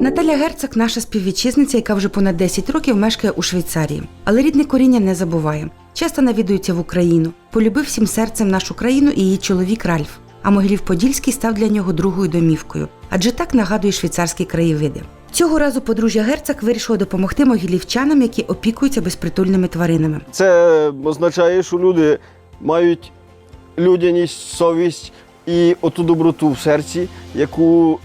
Наталя Герцог наша співвітчизниця, яка вже понад 10 років мешкає у Швейцарії. Але рідне коріння не забуває. Часто навідується в Україну, полюбив всім серцем нашу країну і її чоловік Ральф. А Могилів Подільський став для нього другою домівкою, адже так нагадує швейцарські краєвиди. Цього разу подружжя Герцог вирішило допомогти могилівчанам, які опікуються безпритульними тваринами. Це означає, що люди мають людяність, совість і оту доброту в серці, яку,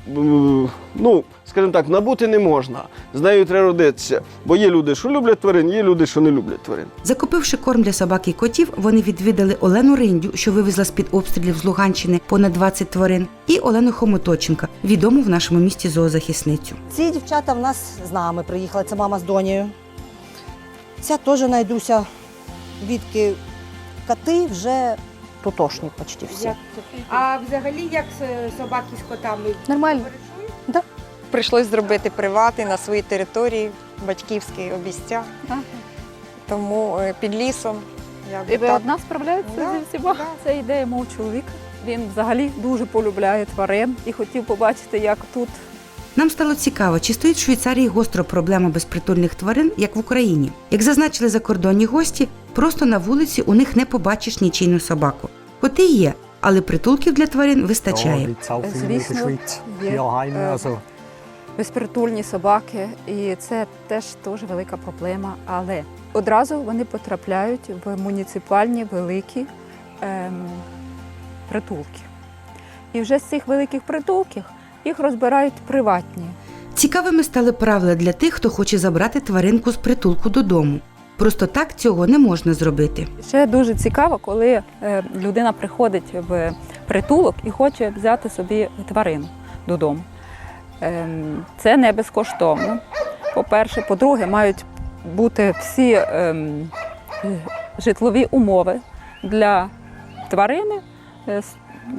ну, скажімо так, набути не можна. З нею треба родитися. Бо є люди, що люблять тварин, є люди, що не люблять тварин. Закупивши корм для собак і котів, вони відвідали Олену Риндю, що вивезла з-під обстрілів з Луганщини понад 20 тварин, і Олену Хомоточенка, відому в нашому місті зоозахисницю. Ці дівчата в нас з нами приїхали, це мама з донею. Ця теж найдуся, відки коти вже тутошні почти всі. Як це? А взагалі як собаки з котами? Нормально. Товаришують? Прийшлось зробити привати на своїй території, батьківські обіця. Ага. Тому е, під лісом. Я І ви так- одна справляєтеся Да, зі всіма? да. Це ідея мого чоловіка. Він взагалі дуже полюбляє тварин і хотів побачити, як тут Нам стало цікаво, чи стоїть в Швейцарії гостро проблема безпритульних тварин, як в Україні. Як зазначили закордонні гості, просто на вулиці у них не побачиш нічийну собаку. Коти є, але притулків для тварин вистачає. Звісно, є, е, also безпритульні собаки, і це теж дуже велика проблема. Але одразу вони потрапляють в муніципальні великі ем, притулки. І вже з цих великих притулків їх розбирають приватні. Цікавими стали правила для тих, хто хоче забрати тваринку з притулку додому. Просто так цього не можна зробити. Ще дуже цікаво, коли е, людина приходить в притулок і хоче взяти собі тварину додому. Ем, Це не безкоштовно. По-перше, по-друге, мають бути всі ем, житлові умови для тварини е,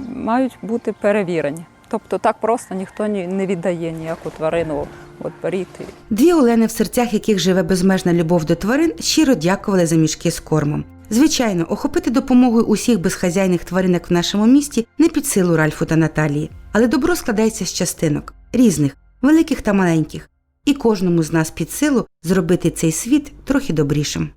мають бути перевірені. Тобто так просто ніхто не віддає ніяку тварину от і Дві Олени, в серцях яких живе безмежна любов до тварин, щиро дякували за мішки з кормом. Звичайно, охопити допомогою усіх безхазяйних тваринок в нашому місті не під силу Ральфу та Наталії, але добро складається з частинок різних, великих та маленьких, і кожному з нас під силу зробити цей світ трохи добрішим.